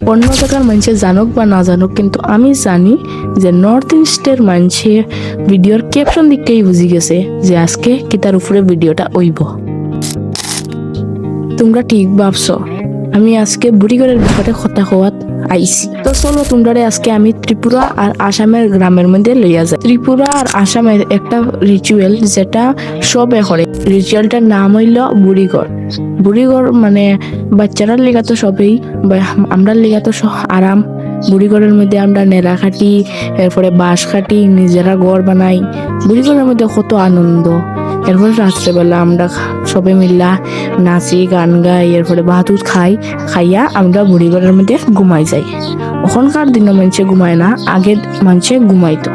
অন্য জায়গার মানুষে জানুক বা না জানুক কিন্তু আমি জানি যে নর্থ ইস্টের মানুষে ভিডিওর ক্যাপশন দিকেই বুঝি গেছে যে আজকে কি তার উপরে ভিডিওটা ওইব। তোমরা ঠিক ভাবছ, আমি আজকে বুড়িগড়ের ব্যাপারে কথা হওয়াত আইছি। তো চলো তোমরা আজকে আমি ত্রিপুরা আর আসামের গ্রামের মধ্যে লইয়া যাই। ত্রিপুরা আর আসামের একটা রিচুয়াল যেটা সবে করে। রিচুয়ালটার নাম হইল বুড়িগড় বুড়িগড় মানে বাচ্চারা লেগা তো সবেই আমরা লেগা তো আরাম। বুড়িগড়ের মধ্যে আমরা নেড়া খাটি, এরপরে বাঁশ খাটি, নিজেরা ঘর বানাই। বুড়িগড়ের মধ্যে কত আনন্দ। এরপরে রাত্রেবেলা আমরা সবে মিল্লা নাচি, গান গাই, এরপরে ভাতুত খাই, খাইয়া আমরা বুড়িগড়ের মধ্যে ঘুমাই যাই। ওখানকার দিনও মানুষে ঘুমায় না আগে মানুষে ঘুমাইতো।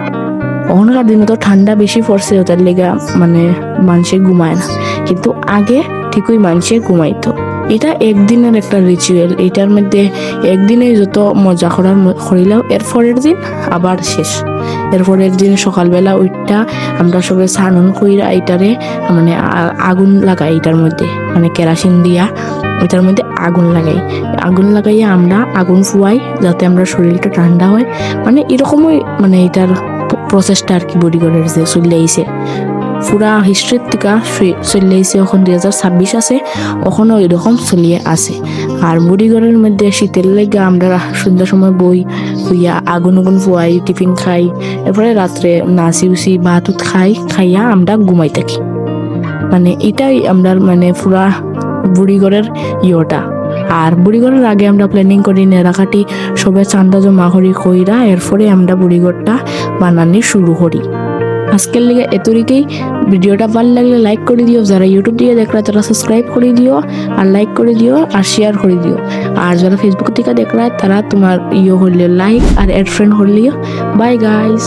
ওখানকার দিনে তো ঠান্ডা বেশি পড়ছে ওটার লেগা মানে মানুষে ঘুমায় না। কিন্তু আগে ঠিকই মানুষে ঘুমাইতো। এটা একদিনের একটা রিচুয়াল এটার মধ্যে একদিনে যত মজা করার করিলেও এর পরের দিন আবার শেষ। এর পরের দিন সকালবেলা ওইটা আমরা সবাই স্নান কইরা এইটারে মানে আগুন লাগাই এটার মধ্যে মানে কেরাসিন দিয়া ওইটার মধ্যে আগুন লাগাই। আগুন লাগাইয়া আমরা আগুন ফুয়াই, যাতে আমরা শরীরটা ঠান্ডা হয়। মানে এরকমই মানে এটার প্রসেসটা আর কি বডি বডিগড়ের যে চলে আইছে। পুরা হিস্ট্রির থেকে ফ্রি- চলে আইছে এখন দুই হাজার ছাব্বিশ আছে ওখানেও এরকম চলিয়ে আছে। আর বুড়িগড়ের মধ্যে শীতের লেগে আমরা সন্ধ্যার সময় বই হইয়া আগুন উগুন ফুয়াই, টিফিন খাই। এরপরে রাত্রে নাচি উচি ভাত খাই, খাইয়া আমরা ঘুমাই থাকি। মানে এটাই আমরা মানে পুরা বুড়িগড়ের ইয়েটা। আর বুড়িগড়ের আগে আমরা প্ল্যানিং করি নেড়াকাটি সবে চান্দা জমা করি কইরা এরপরে আমরা বুড়িগড়টা বানানি শুরু করি। আজকের লেগে এতরিকেই ভিডিওটা ভালো লাগলে লাইক করে দিও। যারা ইউটিউব দিয়ে দেখরা তারা সাবস্ক্রাইব করে দিও আর লাইক করে দিও আর শেয়ার করে দিও। আর যারা ফেসবুক থেকে দেখরা তারা তোমার ইয়ে হলিও লাইক আর এড ফ্রেন্ড হইলিও বাই গাইস